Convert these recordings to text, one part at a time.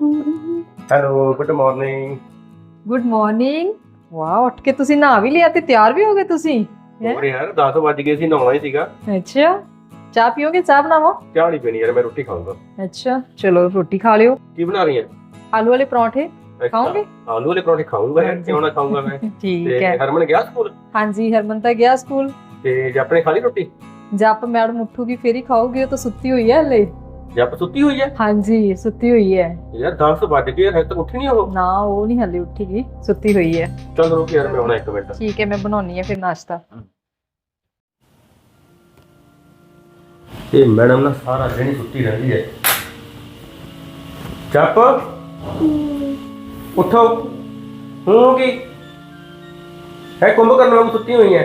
Hello good morning good morning wow ਉੱਠ ਕੇ ਤੁਸੀਂ ਨਹਾ ਵੀ ਲਿਆ ਤੇ ਤਿਆਰ ਵੀ ਹੋ ਗਏ ਤੁਸੀਂ? ਹੋਰ ਯਾਰ 10 ਵੱਜ ਗਏ ਸੀ ਨਹਾਉਣਾ ਹੀ ਸੀਗਾ। ਅੱਛਾ ਚਾਹ ਪੀਓਗੇ ਚਾਹ ਬਣਾਵਾਂ? ਚਾਹ ਨਹੀਂ ਪੀਣੀ ਯਾਰ ਮੈਂ ਰੋਟੀ ਖਾਊਂਗਾ। ਅੱਛਾ ਚਲੋ ਰੋਟੀ ਖਾ ਲਿਓ। ਕੀ ਬਣਾ ਰਹੀ ਹੈ ਆਲੂ ਵਾਲੇ ਪਰੌਂਠੇ ਖਾਓਗੇ? ਆਲੂ ਵਾਲੇ ਪਰੌਂਠੇ ਖਾਊਂਗਾ ਯਾਰ ਕਿਉਂ ਨਾ ਖਾਊਂਗਾ ਮੈਂ। ਠੀਕ ਹੈ। ਹਰਮਨ ਗਿਆ ਸਕੂਲ? ਹਾਂਜੀ ਹਰਮਨ ਤਾਂ ਗਿਆ ਸਕੂਲ। ਤੇ ਜੱਪ ਨੇ ਖਾ ਲਈ ਰੋਟੀ? ਜੱਪ ਮੈਡਮ ਉੱਠੂਗੀ ਫੇਰ ਹੀ ਖਾਓਗੇ ਉਹ ਤਾਂ ਸੁੱਤੀ ਹੋਈ ਹੈ ਹਲੇ। ਜੱਪ ਸੁੱਤੀ ਹੋਈ ਹੈ ਹਾਂਜੀ ਸੁੱਤੀ ਹੋਈ ਹੈ ਯਾਰ 10 ਵੱਜ ਗਏ ਹਜੇ ਤੱਕ ਉੱਠੀ ਨਹੀਂ ਉਹ। ਨਾ ਉਹ ਨਹੀਂ ਹਲੇ ਉੱਠੀਗੀ ਸੁੱਤੀ ਹੋਈ ਹੈ ਚੱਲ ਰੁਕ ਯਾਰ ਮੈਂ ਆਉਣਾ ਇੱਕ ਮਿੰਟ। ਠੀਕ ਹੈ ਮੈਂ ਬਣਾਉਣੀ ਹੈ ਫਿਰ ਨਾਸ਼ਤਾ। ਤੇ ਮੈਡਮ ਨਾ ਸਾਰਾ ਦਿਨ ਹੀ ਸੁੱਤੀ ਰਹਿੰਦੀ ਹੈ ਜੱਪ ਉਠੋ। ਹੂੰ ਕੀ? ਹੈ ਕੁੰਭ ਕਰਨ ਵਾਂਗ ਸੁੱਤੀ ਹੋਈ ਹੈ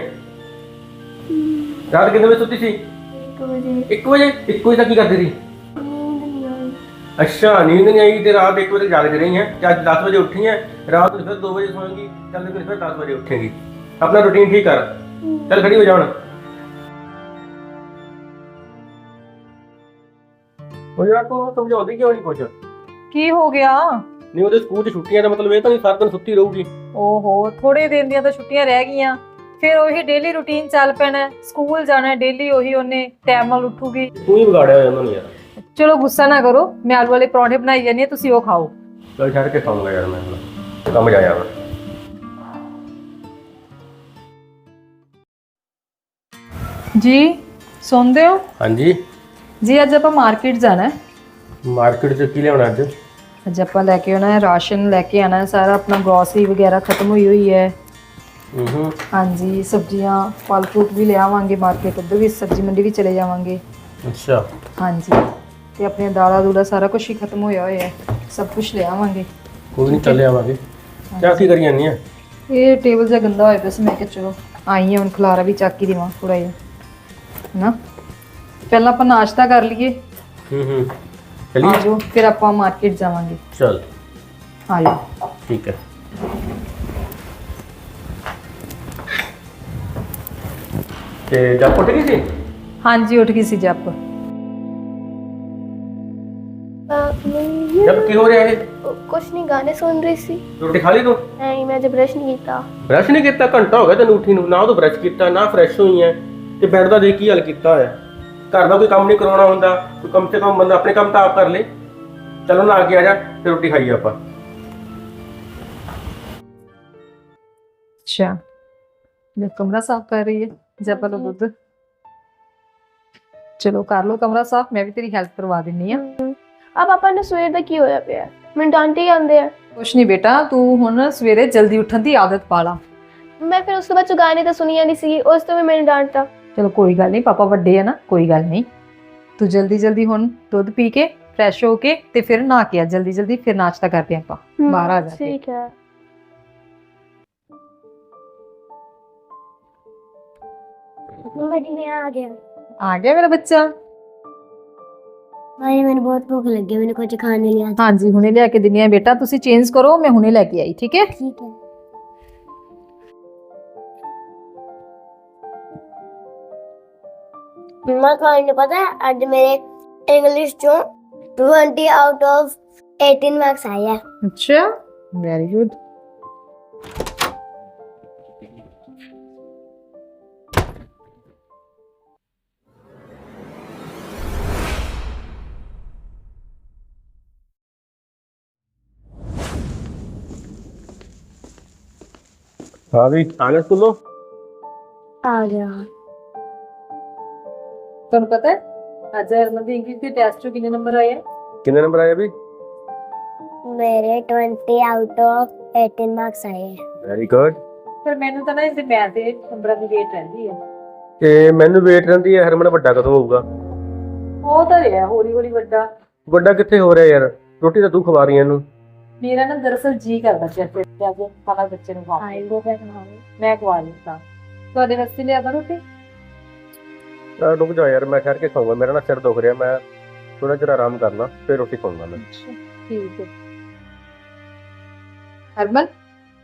ਰਾਤ ਕਿੰਨੇ ਵਜੇ ਸੁੱਤੀ ਸੀ? 1 ਵਜੇ। 1 ਵਜੇ? ਤੱਕ ਕੀ ਕਰਦੀ ਸੀ ਅੱਛਾ ਨੀਂਦ ਨਹੀਂ ਆਈ ਤੇ ਰਾਤ 1 ਵਜੇ ਜਾਗਦੀ ਰਹੀ ਹੈ ਤੇ ਅੱਜ 10 ਵਜੇ ਉੱਠੀ ਹੈ ਰਾਤ ਨੂੰ ਫਿਰ 2 ਵਜੇ ਸੋਏਗੀ ਚੱਲ ਫਿਰ ਫਿਰ 10 ਵਜੇ ਉੱਠੇਗੀ। ਆਪਣਾ ਰੁਟੀਨ ਠੀਕ ਕਰ। ਚੱਲ ਖੜੀ ਹੋ ਜਾ ਹੁਣ। ਉਹ ਯਾਰ ਤੂੰ ਸਮਝਾਉਂਦੀ ਕਿਉਂ ਨਹੀਂ ਕੁਝ ਕੀ ਹੋ ਗਿਆ? ਨਹੀਂ ਉਹਦੇ ਸਕੂਲ 'ਚ ਛੁੱਟੀਆਂ ਦਾ ਮਤਲਬ ਇਹ ਤਾਂ ਨਹੀਂ ਸਾਰਾ ਦਿਨ ਸੁੱਤੀ ਰਹੂਗੀ। ਓਹੋ ਥੋੜੇ ਦਿਨ ਦੀਆਂ ਤਾਂ ਛੁੱਟੀਆਂ ਰਹਿ ਗਈਆਂ। ਫਿਰ ਉਹੀ ਡੇਲੀ ਰੁਟੀਨ ਚੱਲ ਪੈਣਾ ਹੈ। ਸਕੂਲ ਜਾਣਾ ਡੇਲੀ ਉਹੀ ਉਹਨੇ ਟਾਈਮ ਨਾਲ ਉੱਠੂਗੀ। ਤੂੰ ਹੀ ਵਿਗਾੜਿਆ ਹੋਇਆ ਉਹਨਾਂ ਨੂੰ ਯਾਰ। ਚਲੋ ਗੁੱਸਾ ਨਾ ਕਰੋ ਮੈਂ ਆਲੂ ਵਾਲੇ ਪਰੌਂਠੇ ਬਣਾਈ ਜਾਨੀ ਹਾਂ ਤੁਸੀਂ ਉਹ ਖਾਓ ਚੱਲ ਛੱਡ ਕੇ ਖਾਊਂਗਾ ਯਾਰ ਮੈਂ ਹੁਣ ਕੰਮ ਜਾਇਆ ਵਾ ਜੀ ਸੁਣਦੇ ਹੋ ਹਾਂਜੀ ਜੀ ਅੱਜ ਆਪਾਂ ਮਾਰਕੀਟ ਜਾਣਾ ਹੈ ਮਾਰਕੀਟ 'ਚ ਕੀ ਲਿਆਉਣਾ ਅੱਜ ਅੱਜ ਆਪਾਂ ਲੈ ਕੇ ਆਉਣਾ ਹੈ ਰਾਸ਼ਨ ਲੈ ਕੇ ਆਣਾ ਹੈ ਸਾਰਾ ਆਪਣਾ ਗਰੋਸਰੀ ਵਗੈਰਾ ਖਤਮ ਹੋਈ ਹੋਈ ਹੈ ਹੂੰ ਹਾਂਜੀ ਸਬਜ਼ੀਆਂ ਫਲ ਫਰੂਟ ਵੀ ਲਿਆਵਾਂਗੇ ਮਾਰਕੀਟ ਉੱਧਰ ਵੀ ਸਬਜ਼ੀ ਮੰਡੀ ਵੀ ਚਲੇ ਜਾਵਾਂਗੇ ਅੱਛਾ ਹਾਂਜੀ ਤੇ ਆਪਣੀਆਂ ਦਾਲਾਂ ਦੂਲਾ ਸਾਰਾ ਕੁਝ ਹੀ ਖਤਮ ਹੋਇਆ ਹੋਇਆ ਹੈ। ਸਭ ਕੁਝ ਲਿਆਵਾਂਗੇ ਕੋਈ ਨਹੀਂ ਚੱਲੇ ਆਵਾਂਗੇ। ਕਿਆ ਕੀ ਕਰੀ ਜਾਂਦੀ ਆ? ਇਹ ਟੇਬਲ ਜਿਹਾ ਗੰਦਾ ਹੋਇਆ ਪਿਆ ਸੀ ਮੈਂ ਕਿਹਾ ਚਲੋ ਆਈ ਹਾਂ ਹੁਣ ਖਲਾਰਾ ਵੀ ਚੱਕ ਹੀ ਦੇਵਾਂ ਥੋੜਾ ਜਿਹਾ। ਨਾ ਪਹਿਲਾਂ ਆਪਾਂ ਨਾਸ਼ਤਾ ਕਰ ਲਈਏ। ਹੂੰ ਹੂੰ। ਆ ਚਲੀ ਜਾਓ ਫਿਰ ਆਪਾਂ ਮਾਰਕੀਟ ਜਾਵਾਂਗੇ। ਚੱਲ। ਆ ਜਾਓ ਠੀਕ ਹੈ। ਤੇ ਜਦ ਉੱਠ ਗਈ ਸੀ? ਹਾਂਜੀ ਉੱਠ ਗਈ ਸੀ ਜੱਪ। ਜਦ ਕੀ ਹੋ ਰਿਹਾ ਹੈ ਕੁਛ ਨਹੀਂ ਗਾਣੇ ਸੁਣ ਰਹੀ ਸੀ ਰੋਟੀ ਖਾ ਲਈ ਤੂੰ ਨਹੀਂ ਮੈਂ ਜਬ ਬ੍ਰਸ਼ ਨਹੀਂ ਕੀਤਾ ਬ੍ਰਸ਼ ਨਹੀਂ ਕੀਤਾ ਘੰਟਾ ਹੋ ਗਿਆ ਤੈਨੂੰ ਉੱਠੀ ਨੂੰ। ਨਾ ਤੂੰ ਬ੍ਰਸ਼ ਕੀਤਾ ਨਾ ਫਰੈਸ਼ ਹੋਈ ਹੈ ਤੇ ਬੈੱਡ ਦਾ ਦੇਖ ਕੀ ਹਾਲ ਕੀਤਾ ਹੋਇਆ। ਘਰ ਦਾ ਕੋਈ ਕੰਮ ਨਹੀਂ ਕਰਾਉਣਾ ਹੁੰਦਾ। ਕੋਈ ਕਮ ਸੇ ਕਮ ਬੰਦਾ ਆਪਣੇ ਕੰਮ ਤਾਂ ਆਪ ਕਰ ਲੇ। ਚਲੋ ਨਾ ਆ ਕੇ ਆ ਜਾ ਤੇ ਰੋਟੀ ਖਾਈਏ ਆਪਾਂ। ਅੱਛਾ। ਇਹ ਕਮਰਾ ਸਾਫ਼ ਕਰ ਰਹੀ ਹੈ ਜੱਪ ਲੋ ਦੁੱਧ। ਚਲੋ ਕਰ ਲੋ ਕਮਰਾ ਸਾਫ਼ ਮੈਂ ਵੀ ਤੇਰੀ ਹੈਲਪ ਕਰਵਾ ਦਿੰਨੀ ਆ। ਆ ਪਾਪਾ ਨੂੰ ਸਵੇਰ ਦਾ ਕੀ ਹੋਇਆ ਪਿਆ ਮੈਨੂੰ ਡਾਂਟੇ ਜਾਂਦੇ ਆ ਕੁਛ ਨਹੀਂ ਬੇਟਾ ਤੂੰ ਹੁਣ ਸਵੇਰੇ ਜਲਦੀ ਉੱਠਣ ਦੀ ਆਦਤ ਪਾ ਲਾ ਮੈਂ ਫਿਰ ਉਸ ਤੋਂ ਬਾਅਦ ਚੁਗਾਨੇ ਤਾਂ ਸੁਣੀਆਂ ਨਹੀਂ ਸੀ ਉਸ ਤੋਂ ਵੀ ਮੈਨੂੰ ਡਾਂਟਤਾ ਚਲੋ ਕੋਈ ਗੱਲ ਨਹੀਂ ਪਾਪਾ ਵੱਡੇ ਆ ਨਾ ਕੋਈ ਗੱਲ ਨਹੀਂ ਤੂੰ ਜਲਦੀ ਜਲਦੀ ਹੁਣ ਦੁੱਧ ਪੀ ਕੇ ਫਰੈਸ਼ ਹੋ ਕੇ ਤੇ ਫਿਰ ਨਹਾ ਕੇ ਜਲਦੀ ਜਲਦੀ ਫਿਰ ਨਾਸ਼ਤਾ ਕਰਦੇ ਆਪਾਂ ਬਾਹਰ ਆ ਜਾ ਠੀਕ ਹੈ ਮੰਮਾ ਜੀ ਮੈਂ ਆ ਗਿਆ ਆ ਗਿਆ ਮੇਰਾ ਬੱਚਾ ਭਾਈ ਮੈਨੂੰ ਬਹੁਤ ਭੁੱਖ ਲੱਗੀ ਮੈਨੂੰ ਕੁਝ ਖਾਣ ਨਹੀਂ ਲਿਆ ਹਾਂਜੀ ਹੁਣੇ ਲਿਆ ਕੇ ਦਿੰਨੀ ਆ ਬੇਟਾ ਤੁਸੀਂ ਚੇਂਜ ਕਰੋ ਮੈਂ ਹੁਣੇ ਲੈ ਕੇ ਆਈ ਠੀਕ ਹੈ ਠੀਕ ਹੈ ਮੰਮਾ ਤੁਹਾਨੂੰ ਪਤਾ ਹੈ, ਅੱਜ ਮੇਰੇ ਇੰਗਲਿਸ਼ ਚੋਂ 20 ਆਊਟ ਆਫ 18 ਮਾਰਕਸ ਆਏ ਆ ਅੱਛਾ ਵੈਰੀ ਗੁੱਡ ਹਾਂ ਵੀ ਆ ਗਿਆ ਸਕੂਲੋਂ आ गया ਤੁਹਾਨੂੰ ਪਤਾ ਹੈ ਅੱਜ ਹਰਮਨ ਦੀ ਇੰਗਲਿਸ਼ ਦੇ ਟੈਸਟ ਚੋਂ ਕਿੰਨੇ ਨੰਬਰ ਆਏ ਆ ਕਿੰਨੇ ਨੰਬਰ ਆਏ ਵੀ मेरे 20 आउट ऑफ 18 मार्क्स आए हैं ਵੈਰੀ ਗੁੱਡ ਫਿਰ ਮੈਨੂੰ ਤਾਂ ਨਾ ਇਹਦੇ ਮੈਥ ਦੇ ਨੰਬਰਾਂ ਦੀ ਵੇਟ ਰਹਿੰਦੀ ਹੈ ਤੇ ਮੈਨੂੰ ਵੇਟ ਰਹਿੰਦੀ ਹੈ ਹਰਮਨ ਵੱਡਾ ਕਦੋਂ ਹੋਊਗਾ ਉਹ ਤਾਂ ਰਿਹਾ ਹੌਲੀ ਹੌਲੀ ਵੱਡਾ ਵੱਡਾ ਕਿੱਥੇ ਹੋ ਰਿਹਾ ਯਾਰ ਰੋਟੀ ਤਾਂ ਤੂੰ ਖਵਾ ਰਹੀ ਹੈ ਇਹਨੂੰ ਮੇਰਾ ਨਾ ਦਰਅਸਲ ਜੀ ਕਰਦਾ ਸੀ ਅੱਜ ਤੇ ਅੱਜ ਖਾਣਾ ਬੱਚੇ ਨੂੰ ਖਵਾ ਆਈ ਗੋ ਬੈਕ ਮੈਂ ਖਵਾ ਲਿਆ ਤੁਹਾਡੇ ਵਾਸਤੇ ਲਿਆ ਕਰੋ ਤੇ ਰੁਕ ਜਾ ਯਾਰ ਮੈਂ ਠਹਿਰ ਕੇ ਖਾਊਂਗਾ। ਮੇਰਾ ਨਾ ਸਿਰ ਦੁਖ ਰਿਹਾ ਮੈਂ ਥੋੜਾ ਜਿਹਾ ਆਰਾਮ ਕਰਨਾ ਫਿਰ ਰੋਟੀ ਖਾਊਂਗਾ ਮੈਂ। ਠੀਕ ਹੈ। ਹਰਮਨ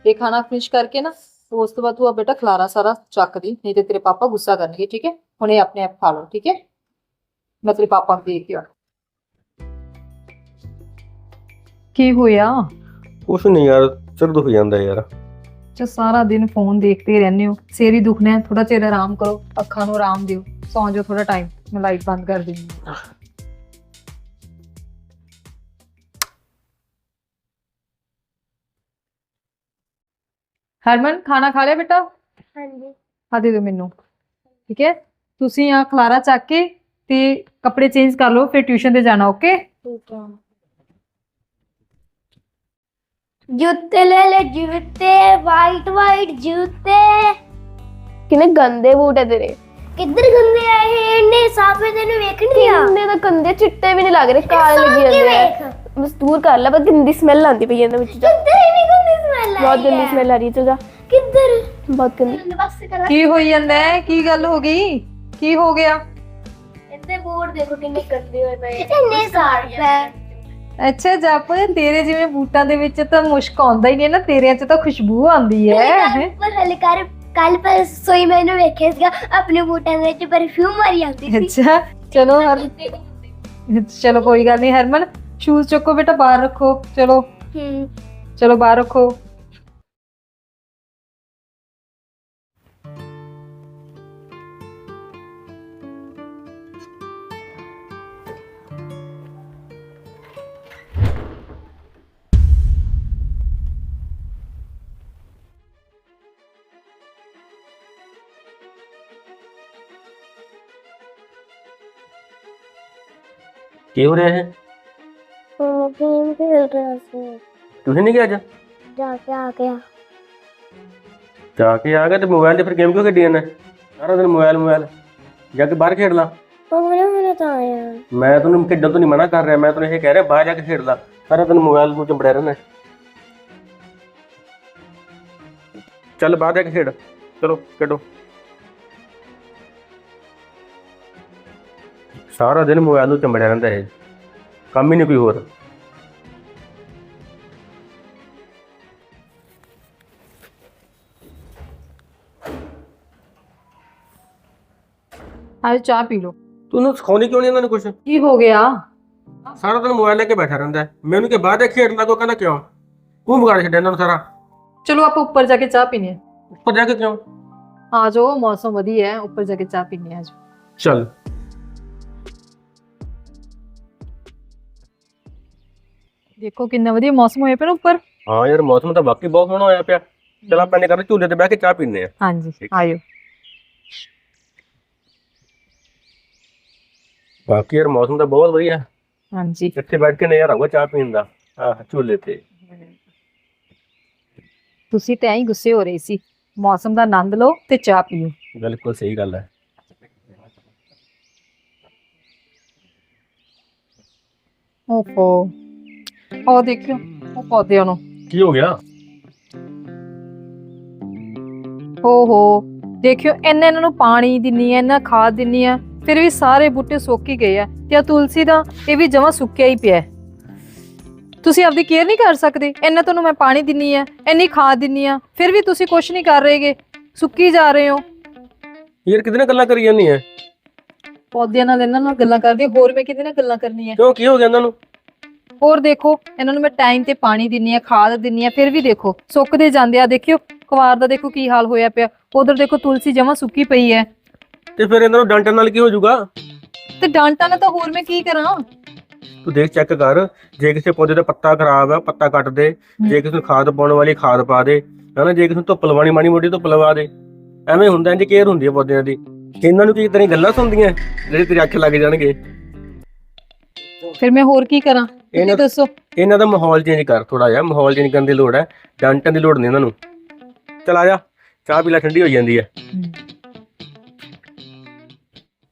ਇਹ ਖਾਣਾ ਫਿਨਿਸ਼ ਕਰਕੇ ਨਾ ਉਸ ਤੋਂ ਬਾਅਦ ਤੂੰ ਆ ਬੇਟਾ ਖਲਾਰਾ ਸਾਰਾ ਚੱਕ ਦੀ ਨਹੀਂ ਤੇ ਤੇਰੇ ਪਾਪਾ ਗੁੱਸਾ ਕਰਨਗੇ ਠੀਕ ਹੈ? ਹੁਣ ਇਹ ਆਪਣੇ ਆਪ ਖਾ ਲਓ ਠੀਕ ਹੈ? ਮੈਂ ਤੇਰੇ ਪਾਪਾ ਨੂੰ ਦੇਖ ਕੇ ਆਉਣਾ। ਕੀ ਹੋਇਆ? ਕੁਛ ਨਹੀਂ ਯਾਰ ਸਿਰ ਦੁਖ ਜਾਂਦਾ ਯਾਰ। ਜੋ ਸਾਰਾ ਦਿਨ ਫੋਨ ਦੇਖਦੇ ਰਹਿੰਦੇ ਹੋ। ਸਿਰ ਹੀ ਦੁਖਣਾ ਹੈ ਥੋੜਾ ਚਿਰ ਆਰਾਮ ਕਰੋ ਅੱਖਾਂ ਨੂੰ ਆਰਾਮ ਦਿਓ ਸੌਂ ਜਾਓ ਥੋੜਾ ਟਾਈਮ ਮੈਂ ਲਾਈਟ ਬੰਦ ਕਰ ਦਿੰਦੀ ਹਾਂ। ਹਰਮਨ ਖਾਣਾ ਖਾ ਲਿਆ ਬੇਟਾ? ਹਾਂਜੀ। ਆ ਦੇ ਦਿਓ ਮੈਨੂੰ। ਠੀਕ ਹੈ? ਤੁਸੀਂ ਆ ਖਲਾਰਾ ਚੱਕ ਕੇ ਤੇ ਕੱਪੜੇ ਚੇਂਜ ਕਰ ਲਓ ਫਿਰ ਟਿਊਸ਼ਨ ਤੇ ਜਾਣਾ ਓਕੇ ਠੀਕ ਹੈ। ਜੁੱਤੇ ਲੈ ਲੈ ਜੁੱਤੇ ਵਾਈਟ ਵਾਈਟ ਜੁੱਤੇ। ਕਿੰਨੇ ਗੰਦੇ ਬੂਟ ਹੈ ਤੇਰੇ। ਕਿੱਧਰ ਗੰਦੇ ਆਏ ਇਹ? ਇੰਨੇ ਸਾਫੇ ਤੈਨੂੰ ਵੇਖਣੀ ਆ। ਕਿੰਨੇ ਤਾਂ ਗੰਦੇ ਚਿੱਟੇ ਵੀ ਨਹੀਂ ਲੱਗ ਰਹੇ ਕਾਲੇ ਲੱਗੀ ਜਾਂਦੇ ਆ ਦੂਰ ਕਰ ਲੈ ਬਸ ਗੰਦੀ ਸਮੈਲ ਆਉਂਦੀ ਪਈ ਇਹਨਾਂ ਵਿੱਚ ਜਾ। ਕਿੱਧਰ ਇੰਨੀ ਗੰਦੀ ਸਮੈਲ ਆ ਬਹੁਤ ਗੰਦੀ ਸਮੈਲ ਆ ਰਹੀ ਚਲ ਜਾ। ਕਿੱਧਰ? ਬਹੁਤ ਗੰਦੀ। ਬਸ ਕਰ। ਕੀ ਹੋਈ ਜਾਂਦਾ ਹੈ ਕੀ ਗੱਲ ਹੋ ਗਈ? ਕੀ ਹੋ ਗਿਆ? ਇੱਥੇ ਬੋਰਡ ਦੇਖੋ ਕਿੰਨੇ ਗੰਦੇ ਹੋਏ ਪਏ। ਇੰਨੇ ਸਾਫ਼ ਹੈ ਅੱਛਾ ਜਪ ਤੇਰੇ ਜਿਵੇਂ ਬੂਟਾਂ ਦੇ ਵਿੱਚ ਤਾਂ ਮੁਸ਼ਕ ਆਉਂਦਾ ਹੀ ਨਹੀਂ ਨਾ ਤੇਰਿਆਂ 'ਚ ਤਾਂ ਖੁਸ਼ਬੂ ਆਉਂਦੀ ਹੈ? ਪਰ ਹਲੇ ਕਰ ਕੱਲ ਪਰ ਸੋਈ ਮੈਨੂੰ ਵੇਖਿਆ ਸੀਗਾ ਆਪਣੇ ਬੂਟਾਂ ਦੇ ਵਿੱਚ ਪਰਫਿਊਮ ਮਾਰੀ ਆਉਂਦੀ ਸੀ। ਅੱਛਾ ਚਲੋ ਹਰ ਚਲੋ ਕੋਈ ਗੱਲ ਨਹੀਂ ਹਰਮਨ ਸ਼ੂਜ਼ ਚੱਕੋ ਬੇਟਾ ਬਾਹਰ ਰੱਖੋ ਚਲੋ। ਹੂੰ। ਚਲੋ ਬਾਹਰ ਰੱਖੋ। ਕੀ ਹੋ ਰਿਹਾ ਹੈ ਉਹ ਗੇਮ ਖੇਡ ਰਿਹਾ ਸੀ ਤੁਸੀਂ ਨਹੀਂ ਗਿਆ ਅੱਜ ਜਾ ਕੇ ਆ ਗਿਆ ਜਾ ਕੇ ਆ ਗਿਆ ਤੇ ਮੋਬਾਈਲ ਤੇ ਫਿਰ ਗੇਮ ਕਿਉਂ ਖੇਡੀ ਜਾਂਦਾ ਸਾਰਾ ਦਿਨ ਮੋਬਾਈਲ ਮੋਬਾਈਲ ਜਾ ਕੇ ਬਾਹਰ ਖੇਡ ਲਾ ਉਹ ਮੈਨੂੰ ਮੈਨੂੰ ਤਾਂ ਆਇਆ ਮੈਂ ਤੈਨੂੰ ਖੇਡਣ ਤੋਂ ਨਹੀਂ ਮਨਾ ਕਰ ਰਿਹਾ ਮੈਂ ਤੈਨੂੰ ਇਹ ਕਹਿ ਰਿਹਾ ਬਾਹਰ ਜਾ ਕੇ ਖੇਡ ਲਾ ਸਾਰਾ ਸਾਰਾ ਦਿਨ ਮੋਬਾਈਲ ਨੂੰ ਚੰਬੜਿਆ ਰਹਿੰਦਾ ਇਹ ਕੰਮ ਹੀ ਨਹੀਂ ਕੋਈ ਹੋਰ ਆਜੋ ਚਾਹ ਪੀ ਲਓ ਤੂੰ ਉਹਨੂੰ ਸਿਖਾਉਂਦੀ ਕਿਉਂ ਨਹੀਂ ਇਹਨਾਂ ਨੂੰ ਕੁਝ ਕੀ ਹੋ ਗਿਆ ਸਾਰਾ ਦਿਨ ਮੋਬਾਈਲ ਲੈ ਕੇ ਬੈਠਾ ਰਹਿੰਦਾ ਹੈ। ਮੈਂ ਉਹਨੂੰ ਕਿ ਬਾਹਰ ਜਾ ਕੇ ਖੇਡਣਾ ਕੋ ਕਹਿੰਦਾ ਕਿਉਂ ਤੂੰ ਵਿਗਾੜ ਛੱਡਿਆ ਇਹਨਾਂ ਨੂੰ ਸਾਰਾ ਚਲੋ ਆਪਾਂ ਉੱਪਰ ਜਾ ਕੇ ਚਾਹ ਪੀਨੇ ਆ ਉੱਪਰ ਜਾ ਕੇ ਕਿਉਂ ਆ ਜਾਓ ਮੌਸਮ ਵਧੀਆ ਹੈ ਦੇਖੋ ਕਿੰਨਾ ਵਧੀਆ ਮੌਸਮ ਹੋਇਆ ਪਿਆ ਉੱਪਰ। ਹਾਂ ਯਾਰ ਮੌਸਮ ਤਾਂ ਵਾਕਈ ਬਹੁਤ ਸੋਹਣਾ ਹੋਇਆ ਪਿਆ। ਚਲ ਆਪਾਂ ਨੇ ਕਰਦੇ ਝੂਲੇ ਤੇ ਬਹਿ ਕੇ ਚਾਹ ਪੀਂਦੇ ਆ ਹਾਂਜੀ। ਆਇਓ। ਬਾਕੀ ਯਾਰ ਮੌਸਮ ਤਾਂ ਬਹੁਤ ਵਧੀਆ। ਹਾਂਜੀ। ਇੱਥੇ ਬੈਠ ਕੇ ਨਜ਼ਾਰਾ ਆਊਗਾ ਚਾਹ ਪੀਣ ਦਾ ਆਹ ਝੂਲੇ ਤੇ। ਤੁਸੀਂ ਤਾਂ ਐਂ ਹੀ ਗੁੱਸੇ ਹੋ ਰਹੇ ਸੀ। ਮੌਸਮ ਦਾ ਆਨੰਦ ਲਓ ਤੇ ਚਾਹ ਪੀਓ। ਬਿਲਕੁਲ ਸਹੀ ਗੱਲ ਹੈ। ਓਹੋ ਉਹ ਦੇਖਿਓ ਉਹ ਪੌਦਿਆਂ ਨੂੰ। ਕੀ ਹੋ ਗਿਆ? ਓਹੋ ਦੇਖਿਓ ਇੰਨਾ ਇਹਨਾਂ ਨੂੰ ਪਾਣੀ ਦਿੰਨੀ ਆ ਇੰਨਾ ਖਾਦ ਦਿੰਨੀ ਆ ਫਿਰ ਵੀ ਸਾਰੇ ਬੂਟੇ ਸੁੱਕ ਹੀ ਗਏ ਆ ਤੇ ਆ ਤੁਲਸੀ ਦਾ ਇਹ ਵੀ ਜਮਾ ਸੁੱਕਿਆ ਹੀ ਪਿਆ। ਹੈ। ਤੁਸੀਂ ਆਪਦੀ ਕੇਅਰ ਨਹੀਂ ਕਰ ਸਕਦੇ ਇੰਨਾ ਤੁਹਾਨੂੰ ਮੈਂ ਪਾਣੀ ਦਿੰਨੀ ਆ ਇੰਨੀ ਖਾਦ ਦਿੰਨੀ ਆ ਫਿਰ ਵੀ ਤੁਸੀਂ ਕੁਝ ਨਹੀਂ ਕਰ ਰਹੇਗੇ ਸੁੱਕੀ ਜਾ ਰਹੇ ਹੋ। ਯਾਰ ਕਿਤੇ ਨਾ ਗੱਲਾਂ ਕਰੀ ਜਾਂਦੀ ਐ। ਪੌਦਿਆਂ ਨਾਲ ਇਹਨਾਂ ਨਾਲ ਗੱਲਾਂ ਕਰਦੀ ਹਾਂ, ਹੋਰ ਮੈਂ ਕਿਹਦੇ ਨਾਲ ਗੱਲਾਂ ਕਰਨੀ ਆ ਕਿਉਂ ਕੀ ਹੋ ਗਿਆ ਇਹਨਾਂ ਨੂੰ? ਹੋਰ ਦੇਖੋ ਇਹਨਾਂ ਨੂੰ ਮੈਂ ਟਾਈਮ ਤੇ ਪਾਣੀ ਦਿੰਨੀ ਆ ਖਾਦ ਦਿੰਨੀ ਆ ਫਿਰ ਵੀ ਦੇਖੋ ਸੁੱਕਦੇ ਜਾਂਦੇ ਆ ਦੇਖਿਓ ਕੁਵਾਰ ਦਾ ਦੇਖੋ ਕੀ ਹਾਲ ਹੋਇਆ ਪਿਆ ਉਧਰ ਦੇਖੋ ਤੁਲਸੀ ਜਮਾ ਸੁੱਕੀ ਪਈ ਹੈ। ਤੇ ਫਿਰ ਇਹਨਾਂ ਨੂੰ ਡਾਂਟਣ ਨਾਲ ਕੀ ਹੋ ਜਾਊਗਾ? ਤੇ ਡਾਂਟਾਂ ਨਾਲ ਤਾਂ ਹੋਰ ਮੈਂ ਕੀ ਕਰਾਂ? ਤੂੰ ਦੇਖ ਚੈੱਕ ਕਰ ਜੇ ਕਿਸੇ ਪੌਦੇ ਦਾ ਪੱਤਾ ਖਰਾਬ ਹੈ ਪੱਤਾ ਕੱਟ ਦੇ ਜੇ ਕਿਸੇ ਨੂੰ ਖਾਦ ਪਾਉਣ ਵਾਲੀ ਖਾਦ ਪਾ ਦੇ ਹਨਾ ਜੇ ਕਿਸੇ ਨੂੰ ਧੁੱਪ ਲਵਾਣੀ ਮਾੜੀ ਮੋਟੀ ਧੁੱਪ ਲਵਾ ਦੇ ਐਵੇਂ ਹੁੰਦਾ ਇੰਜ ਕੇਅਰ ਹੁੰਦੀ ਹੈ ਪੌਦਿਆਂ ਦੀ। ਇਹਨਾਂ ਨੂੰ ਕੀ ਤੇਰੀ ਗੱਲਾਂ ਸੁਣਦੀਆਂ ਜਿਹੜੇ ਤੇਰੇ ਅੱਖ ਲੱਗ ਜਾਣਗੇ? ਫਿਰ ਮੈਂ ਹੋਰ ਕੀ ਕਰਾਂ? ਤੁਸੀਂ ਇਹਨਾਂ- ਦੱਸੋ। ਇਹਨਾਂ ਦਾ ਮਾਹੌਲ ਚੇਂਜ ਕਰ ਥੋੜਾ ਜਿਹਾ। ਮਾਹੌਲ ਚੇਂਜ ਕਰਨ ਦੀ ਲੋੜ ਹੈ। ਡਾਂਟਣ ਦੀ ਲੋੜ ਨਹੀਂ ਇਹਨਾਂ ਨੂੰ। ਚਲ ਆ ਜਾ। ਚਾਹ ਪੀ ਲੈ ਠੰਡੀ ਹੋ ਜਾਂਦੀ ਹੈ।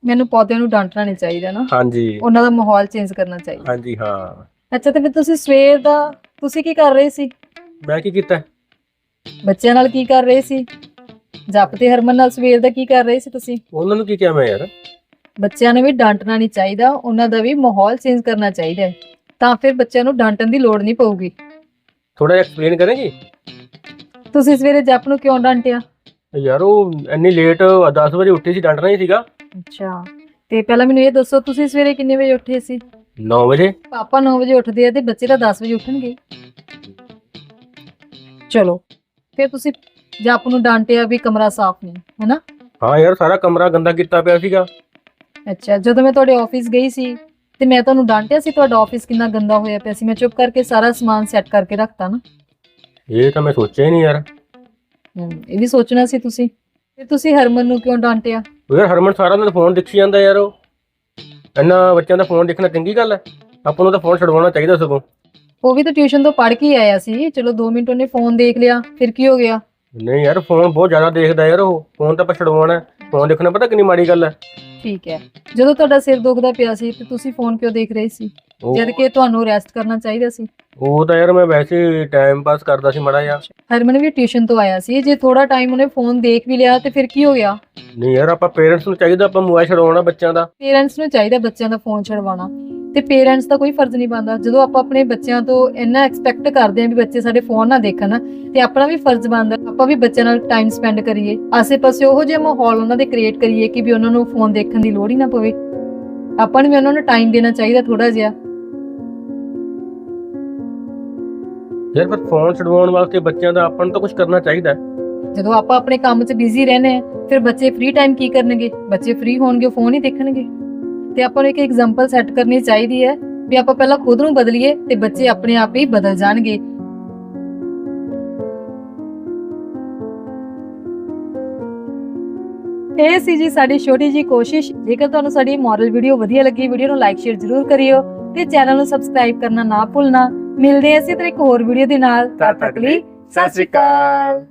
ਮੈਨੂੰ ਪੌਦਿਆਂ ਨੂੰ ਡਾਂਟਣਾ ਨਹੀਂ ਚਾਹੀਦਾ ਨਾ। ਹਾਂਜੀ। ਉਹਨਾਂ ਦਾ ਮਾਹੌਲ ਚੇਂਜ ਕਰਨਾ ਚਾਹੀਦਾ। ਹਾਂਜੀ ਹਾਂ। ਅੱਛਾ ਤੇ ਫਿਰ ਤੁਸੀਂ ਸਵੇਰ ਦਾ ਤੁਸੀਂ ਕੀ ਕਰ ਰਹੇ ਸੀ? ਮੈਂ ਕੀ ਕੀਤਾ? ਬੱਚਿਆਂ ਨਾਲ ਕੀ ਕਰ ਰਹੇ ਸੀ? ਜਪ ਤੇ ਹਰਮਨ ਨਾਲ ਸਵੇਰ ਦਾ ਕੀ ਕਰ ਰਹੇ ਸੀ ਤੁਸੀਂ? ਉਹਨਾਂ ਨੂੰ ਕੀ ਕਿਹਾ ਮੈਂ ਯਾਰ? ਬੱਚਿਆਂ ਨੂੰ ਵੀ ਡਾਂਟਣਾ ਨਹੀਂ ਚਾਹੀਦਾ ਉਹਨਾਂ ਦਾ ਵੀ ਮਾਹੌਲ ਚੇਂਜ ਕਰਨਾ ਚਾਹੀਦਾ ਹੈ। ਤਾਂ ਫਿਰ ਬੱਚਿਆਂ ਨੂੰ ਡਾਂਟਣ ਦੀ ਲੋੜ ਨਹੀਂ ਪਊਗੀ। ਥੋੜਾ ਜਿਹਾ ਐਕਸਪਲੇਨ ਕਰੇਗੀ? ਤੁਸੀਂ ਸਵੇਰੇ ਜਪ ਨੂੰ ਕਿਉਂ ਡਾਂਟਿਆ? ਯਾਰ ਉਹ ਇੰਨੀ ਲੇਟ 10 ਵਜੇ ਉੱਠੀ ਸੀ ਡਾਂਟਣਾ ਹੀ ਸੀਗਾ। ਅੱਛਾ ਤੇ ਪਹਿਲਾਂ ਮੈਨੂੰ ਇਹ ਦੱਸੋ ਤੁਸੀਂ ਸਵੇਰੇ ਕਿੰਨੇ ਵਜੇ ਉੱਠੇ ਸੀ? 9 ਵਜੇ। ਪਾਪਾ 9 ਵਜੇ ਉੱਠਦੇ ਆ ਤੇ ਬੱਚੇ ਤਾਂ 10 ਵਜੇ ਉੱਠਣਗੇ। ਚਲੋ ਫਿਰ ਤੁਸੀਂ ਜੱਪ ਨੂੰ ਡਾਂਟਿਆ ਵੀ ਕਮਰਾ ਸਾਫ਼ ਨਹੀਂ ਹੈਨਾ? ਹਾਂ ਯਾਰ ਸਾਰਾ ਕਮਰਾ ਗੰਦਾ ਕੀਤਾ ਪਿਆ ਸੀਗਾ। ਅੱਛਾ ਜਦੋਂ ਮੈਂ ਤੁਹਾਡੇ ਆਫਿਸ ਗਈ ਸੀ ਤੇ ਮੈਂ ਤੁਹਾਨੂੰ ਡਾਂਟਿਆ ਸੀ ਤੁਹਾਡਾ ਆਫਿਸ ਕਿੰਨਾ ਗੰਦਾ ਹੋਇਆ ਪਿਆ ਸੀ ਮੈਂ ਚੁੱਪ ਕਰਕੇ ਸਾਰਾ ਸਮਾਨ ਸੈੱਟ ਕਰਕੇ ਰੱਖਤਾ ਨਾ। ਇਹ ਤਾਂ ਮੈਂ ਸੋਚਿਆ ਹੀ ਨਹੀਂ ਯਾਰ। ਹਮ, ਇਹ ਵੀ ਸੋਚਣਾ ਸੀ ਤੁਸੀਂ। ਤੇ ਤੁਸੀਂ ਹਰਮਨ ਨੂੰ ਕਿਉਂ ਡਾਂਟਿਆ? ਉਹ ਯਾਰ ਹਰਮਨ ਸਾਰਾ ਦਿਨ ਫੋਨ ਦੇਖੀ ਜਾਂਦਾ ਯਾਰ ਉਹ। ਇੰਨਾ ਬੱਚਿਆਂ ਦਾ ਫੋਨ ਦੇਖਣਾ ਚੰਗੀ ਗੱਲ ਹੈ। ਆਪਾਂ ਨੂੰ ਤਾਂ ਫੋਨ ਛਡਵਾਉਣਾ ਚਾਹੀਦਾ ਸਗੋਂ। ਉਹ ਵੀ ਤਾਂ ਟਿਊਸ਼ਨ ਤੋਂ ਪੜ੍ਹ ਕੇ ਹੀ ਆਇਆ ਸੀ। ਚਲੋ 2 ਮਿੰਟ ਉਹਨੇ ਫੋਨ ਦੇਖ ਲਿਆ ਫਿਰ ਕੀ ਹੋ ਗਿਆ? ਨਹੀਂ ਯਾਰ ਫੋਨ ਬਹੁਤ ਜ਼ਿਆਦਾ ਦੇਖਦਾ ਯਾਰ ਉਹ। ਫੋਨ ਤਾਂ ਆਪਾਂ ਛਡਵਾਉਣਾ ਫੋਨ ਦੇਖਣਾ ਪਤਾ ਕਿੰਨੀ ਮਾੜੀ ਗੱਲ ਹੈ। ਠੀਕ ਹੈ। ਜਦੋਂ ਤੁਹਾਡਾ ਸਿਰ ਦੁਖਦਾ ਪਿਆ ਸੀ ਤੇ ਤੁਸੀਂ ਫੋਨ ਕਿਉਂ ਦੇਖ ਰਹੇ ਸੀ? ਉਹ ਜਦ ਕਿ ਤੁਹਾਨੂੰ ਰੈਸਟ ਕਰਨਾ ਚਾਹੀਦਾ ਸੀ। ਉਹ ਤਾਂ ਯਾਰ ਮੈਂ ਵੈਸੇ ਟਾਈਮ ਪਾਸ ਕਰਦਾ ਸੀ ਮਾੜਾ ਜਿਹਾ। ਹਰਮਨ ਵੀ ਟਿਊਸ਼ਨ ਤੋਂ ਆਇਆ ਸੀ। ਜੇ ਥੋੜਾ ਟਾਈਮ ਉਹਨੇ ਫੋਨ ਦੇਖ ਵੀ ਲਿਆ ਤੇ ਫਿਰ ਕੀ ਹੋ ਗਿਆ? ਨਹੀਂ ਯਾਰ ਆਪਾਂ ਪੇਰੈਂਟਸ ਨੂੰ ਚਾਹੀਦਾ ਆਪਾਂ ਮੋਬਾਈਲ ਛਡਵਾਉਣਾ ਬੱਚਿਆਂ ਦਾ। ਪੇਰੈਂਟਸ ਨੂੰ ਚਾਹੀਦਾ ਬੱਚਿਆਂ ਦਾ ਫੋਨ ਛਡਵਾਉਣਾ। ਤੇ ਪੇਰੈਂਟਸ ਦਾ ਕੋਈ ਫਰਜ਼ ਨਹੀਂ ਬਣਦਾ। ਜਦੋਂ ਆਪਾਂ ਆਪਣੇ ਬੱਚਿਆਂ ਤੋਂ ਇੰਨਾ ਐਕਸਪੈਕਟ ਕਰਦੇ ਆਂ ਵੀ ਬੱਚੇ ਸਾਡੇ ਫੋਨ ਨਾ ਦੇਖਣ ਤੇ ਆਪਣਾ ਵੀ ਫਰਜ਼ ਬਣਦਾ ਆਪਾਂ ਵੀ ਬੱਚਿਆਂ ਨਾਲ ਟਾਈਮ ਸਪੈਂਡ ਕਰੀਏ। ਆਸੇ-ਪਾਸੇ ਉਹੋ ਜਿਹਾ ਮਾਹੌਲ ਉਹਨਾਂ ਦੇ ਕ੍ਰੀਏਟ ਕਰੀਏ ਕਿ ਵੀ ਉਹਨਾਂ ਨੂੰ ਫੋਨ ਦੇਖਣ ਦੀ ਲੋੜ ਹੀ ਨਾ ਪਵੇ। ਆਪਾਂ ਨੂੰ ਵੀ ਉਹਨਾਂ ਨੂੰ ਟਾਈਮ ਦੇਣਾ ਚਾਹੀਦਾ ਥੋੜਾ ਜਿਹਾ। ਯਾਰ ਫਿਰ ਫੋਨ ਛਡਵਾਉਣ ਵਾਸਤੇ ਬੱਚਿਆਂ ਦਾ ਆਪਾਂ ਨੂੰ ਤਾਂ ਕੁਝ ਕਰਨਾ ਚਾਹੀਦਾ। ਜਦੋਂ ਆਪਾਂ ਆਪਣੇ ਕੰਮ 'ਚ ਬਿਜ਼ੀ ਰਹਿੰਦੇ ਆ ਫਿਰ ਬੱਚੇ ਫ੍ਰੀ ਟਾਈਮ ਕੀ ਕਰਨਗੇ? ਬੱਚੇ ਫ੍ਰੀ ਹੋਣਗੇ ਫੋਨ ਹੀ ਦੇਖਣਗੇ। ਤੇ ਆਪਾਂ ਨੂੰ ਇੱਕ ਐਗਜ਼ਾਮਪਲ ਸੈੱਟ ਕਰਨੀ ਚਾਹੀਦੀ ਹੈ ਵੀ ਆਪਾਂ ਪਹਿਲਾਂ ਖੁਦ ਨੂੰ ਬਦਲੀਏ ਤੇ ਬੱਚੇ ਆਪਣੇ ਆਪ ਹੀ ਬਦਲ ਜਾਣਗੇ। ਇਹ ਸੀ ਜੀ ਸਾਡੀ ਛੋਟੀ ਜੀ ਕੋਸ਼ਿਸ਼। ਜੇਕਰ ਤੁਹਾਨੂੰ ਸਾਡੀ ਮੋਰਲ ਵੀਡੀਓ ਵਧੀਆ ਲੱਗੀ ਵੀਡੀਓ ਨੂੰ ਲਾਈਕ ਸ਼ੇਅਰ ਜ਼ਰੂਰ ਕਰਿਓ ਤੇ ਚੈਨਲ ਨੂੰ ਸਬਸਕ੍ਰਾਈਬ ਕਰਨਾ ਨਾ ਭੁੱਲਣਾ। ਮਿਲਦੇ ਹਾਂ ਅਸੀਂ ਤੇ ਇੱਕ ਹੋਰ ਵੀਡੀਓ ਦੇ ਨਾਲ। ਤਦ ਤੱਕ ਲਈ ਸਤਿ ਸ਼੍ਰੀ ਅਕਾਲ।